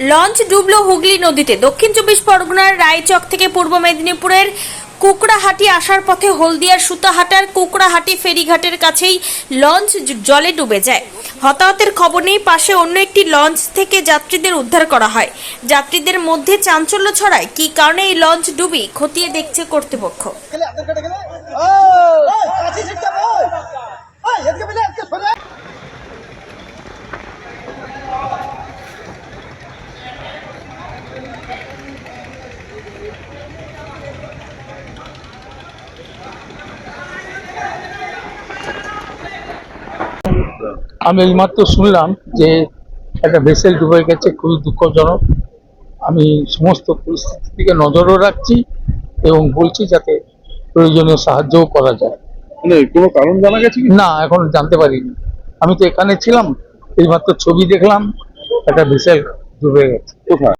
Launch ডুবলো Hooghly নদীতে দক্ষিণ চব্বিশ পরগনার রায়চক থেকে পূর্ব মেদিনীপুরের কুকড়াহাটি আসার পথে হলদিয়ার সুতাহাটার কুকড়াহাটি ফেরিঘাটের কাছেই লঞ্চ জলে ডুবে যায় হতাহতের খবর নেই পাশে অন্য একটি লঞ্চ থেকে যাত্রীদের উদ্ধার করা হয় যাত্রীদের মধ্যে চাঞ্চল্য ছড়ায় কী কারণে এই লঞ্চ ডুবি খতিয়ে দেখছে কর্তৃপক্ষ আমি এইমাত্র শুনলাম যে একটা ভেসেল ডুবে গেছে খুবই দুঃখজনক। আমি সমস্ত পরিস্থিতির দিকে নজরও রাখছি এবং বলছি যাতে প্রয়োজনীয় সাহায্যও করা যায়। মানে কোনো কারণ জানা গেছে না এখন জানতে পারিনি। আমি তো এখানে ছিলাম এইমাত্র ছবি দেখলাম একটা ভেসেল ডুবে গেছে। কোথায়?